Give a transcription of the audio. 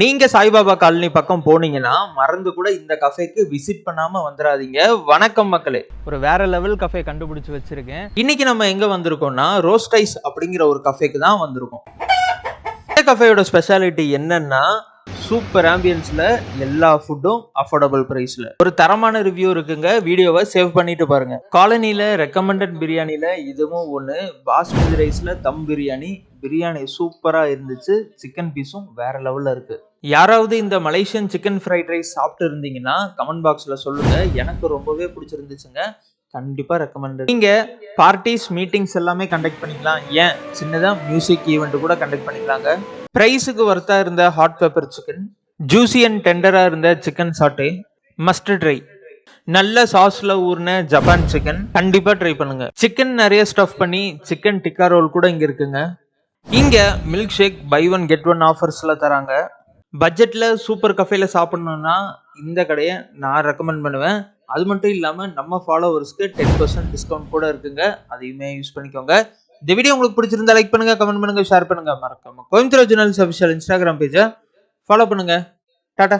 நீங்க சாய்பாபா காலனி பக்கம் போனீங்கன்னா மறந்து கூட இந்த கஃபேக்கு விசிட் பண்ணாம வந்துடாதீங்க வணக்கம் மக்களே. ஒரு வேற லெவல் கஃபே கண்டுபிடிச்சு வச்சிருக்கேன். இன்னைக்கு நம்ம எங்க வந்திருக்கோம்னா ரோஸ்டைஸ் அப்படிங்கிற ஒரு கஃபேக்கு தான் வந்திருக்கோம். இந்த கஃபேயோட ஸ்பெஷாலிட்டி என்னன்னா சூப்பர் ஆம்பியன்ஸில் எல்லா ஃபுட்டும் அஃபோர்டபுள் ப்ரைஸில் ஒரு தரமான ரிவ்யூ இருக்குங்க. வீடியோவை சேவ் பண்ணிட்டு பாருங்கள் காலனியில் ரெக்கமெண்டட் பிரியாணியில் இதுவும் ஒன்று பாஸ்மதி ரைஸில் தம் பிரியாணி. பிரியாணி சூப்பராக இருந்துச்சு. சிக்கன் பீஸும் வேற லெவலில் இருக்குது யாராவது இந்த மலேசியன் சிக்கன் ஃப்ரைட் ரைஸ் சாப்பிட்டு இருந்தீங்கன்னா கமெண்ட் பாக்ஸில் சொல்லுங்கள் எனக்கு ரொம்பவே பிடிச்சிருந்துச்சுங்க. கண்டிப்பாக ரெக்கமெண்ட் நீங்கள் பார்ட்டிஸ் மீட்டிங்ஸ் எல்லாமே கண்டக்ட் பண்ணிக்கலாம். ஏன்? சின்னதாக மியூசிக் ஈவெண்ட் கூட கண்டக்ட் பண்ணிக்கலாங்க. ப்ரைஸுக்கு ஒர்த்தாக இருந்த hot pepper chicken juicy and டெண்டராக இருந்த சிக்கன் சாட்டே மஸ்ட் ட்ரை நல்ல சாஸ்ல ஊர்ன ஜப்பான் சிக்கன் கண்டிப்பா ட்ரை பண்ணுங்க. சிக்கன் நிறைய ஸ்டஃப் பண்ணி சிக்கன் டிக்கா ரோல் கூட இங்க இருக்குங்க. இங்க milk shake buy one get one ஆஃபர்ஸ்ல தராங்க. பட்ஜெட்ல சூப்பர் கஃபேல சாப்பிடணும்னா இந்த கடையை நான் ரெக்கமெண்ட் பண்ணுவேன். அது மட்டும் இல்லாமல் நம்ம ஃபாலோவர்ஸ்க்கு டென் பர்சன்ட் டிஸ்கவுண்ட் கூட இருக்குங்க. அதையுமே யூஸ் பண்ணிக்கோங்க. இந்த வீடியோ உங்களுக்கு பிடிச்சிருந்தா லைக் பண்ணுங்க கமெண்ட் பண்ணுங்க ஷேர் பண்ணுங்க. மறக்காம கோயம்புத்தூர் ஜெர்னல்ஸ் அஃபிஷியல் இன்ஸ்டாகிராம் பேஜை ஃபாலோ பண்ணுங்க. டாடா.